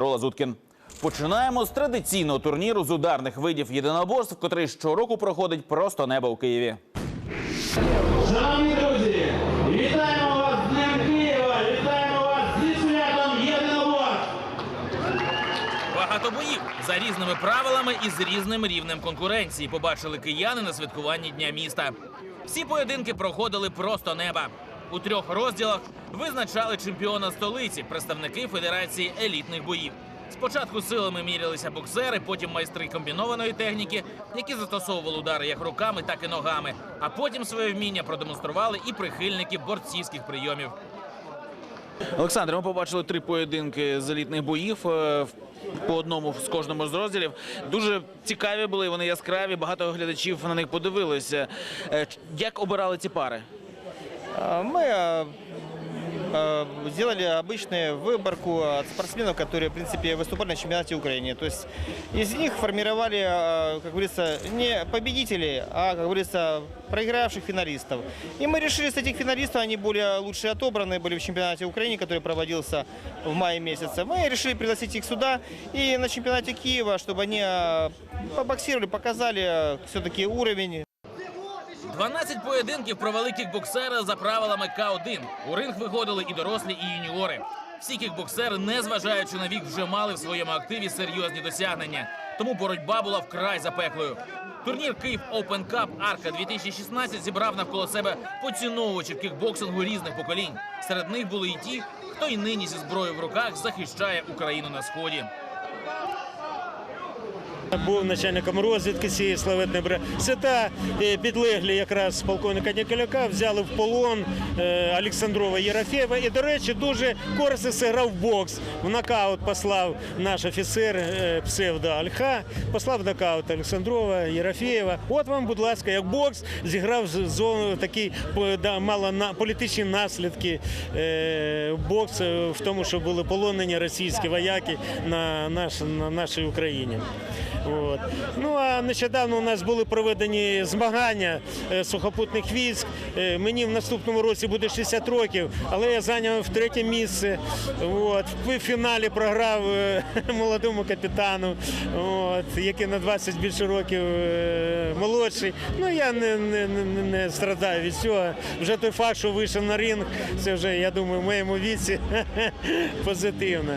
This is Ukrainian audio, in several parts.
Рола Зуткін. Починаємо з традиційного турніру з ударних видів єдиноборств, котрий щороку проходить просто небо у Києві. Шановні друзі, вітаємо вас з Днем Києва! Вітаємо вас зі святом єдиноборств! Багато боїв за різними правилами і з різним рівнем конкуренції побачили кияни на святкуванні дня міста. Всі поєдинки проходили просто неба. У трьох розділах визначали чемпіона столиці, представники Федерації елітних боїв. Спочатку силами мірялися боксери, потім майстри комбінованої техніки, які застосовували удари як руками, так і ногами. А потім своє вміння продемонстрували і прихильники борцівських прийомів. Олександр, ми побачили три поєдинки з елітних боїв. е, По одному з кожному з розділів дуже цікаві були. Вони яскраві. Багато глядачів на них подивилися. Е, Як обирали ці пари? А, Мы а, а, сделали обычную выборку от спортсменов, которые, в принципе, выступали на чемпионате Украины. То есть из них формировали, как говорится, не победителей, а, как говорится, проигравших финалистов. И мы решили, с этих финалистов они более лучше отобраны были в чемпионате Украины, который проводился в мае месяце. Мы решили пригласить их сюда и на чемпионате Киева, чтобы они побоксировали, показали все-таки уровень 12 поєдинків провели кікбоксери за правилами К1. У ринг виходили і дорослі, і юніори. Всі кікбоксери, незважаючи на вік, вже мали в своєму активі серйозні досягнення. Тому боротьба була вкрай запеклою. Турнір Київ Open Cup Арка 2016 зібрав навколо себе поціновувачів кікбоксингу різних поколінь. Серед них були і ті, хто й нині зі зброєю в руках захищає Україну на сході. Був начальником розвідки цієї славетної бригади. Це та е, підлеглі якраз полковника Ніколяка взяли в полон е, Олександрова Єрофєва. І, до речі, дуже корисно зіграв бокс. В нокаут послав наш офіцер е, псевдо Альха, послав в нокаут Олександрова Єрофєєва. От вам, будь ласка, як бокс зіграв зону такі да, мало на політичні наслідки бокс в тому, що були полонені російські вояки на, наш, на нашій Україні. От. Ну а нещодавно у нас були проведені змагання е, сухопутних військ. Е, Мені в наступному році буде 60 років, але я зайняв третє місце. От. В фіналі програв е, молодому капітану, от, який на 20 більше років молодший. Ну я не, не, не, не страдаю від цього. Вже той факт, що вийшов на ринг, це вже, я думаю, в моєму віці позитивно.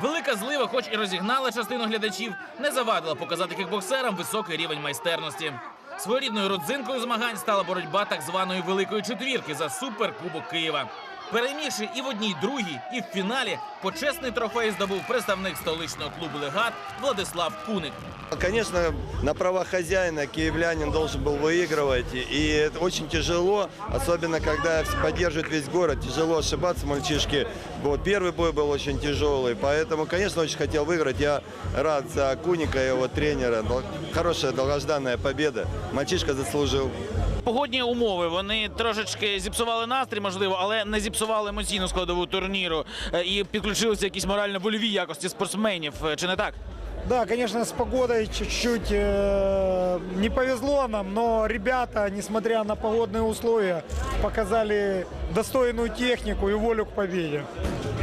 Велика злива, хоч і розігнала частину глядачів, не завадила показати кікбоксерам високий рівень майстерності. Своєрідною родзинкою змагань стала боротьба так званої великої четвірки за суперкубок Києва. Перемігши і в одній, і другій, і в фіналі почесний трофей здобув представник столичного клубу Легат Владислав Куник. Конечно, на правах хозяина киевлянин должен был выигрывать. И это очень тяжело, особенно когда поддерживает весь город. Тяжело ошибаться, мальчишки. Вот первый бой был очень тяжелый. Поэтому, конечно, очень хотел выиграть. Я рад за Куника и его тренера. Дол- Хорошая долгожданная победа. Мальчишка заслужил. Погодні умови вони трошечки зіпсували настрій, можливо, але не зіпсували емоційну складову турніру Е, і підключилися якісь морально-вольові якості спортсменів. Е, Чи не так? Да, конечно, с погодой чуть-чуть э, не повезло нам, но ребята, несмотря на погодные условия, показали достойную технику и волю к победе.